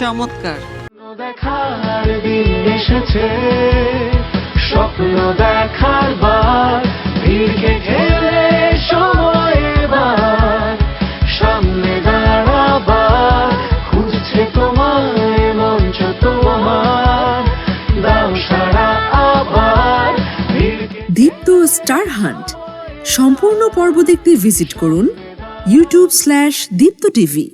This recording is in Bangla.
চমৎকার। দেখার দিন এসেছে স্বপ্ন দেখার বার ভিড়কে ঠেলে সময় এবার সামনে দাঁড়াবার খুঁজছে তোমায় মঞ্চ তোমার দাও সারা আবার দীপ্ত স্টার হান্ট সম্পূর্ণ পর্ব দেখতে ভিজিট করুন ইউটিউব স্ল্যাশ দীপ্ত টিভি।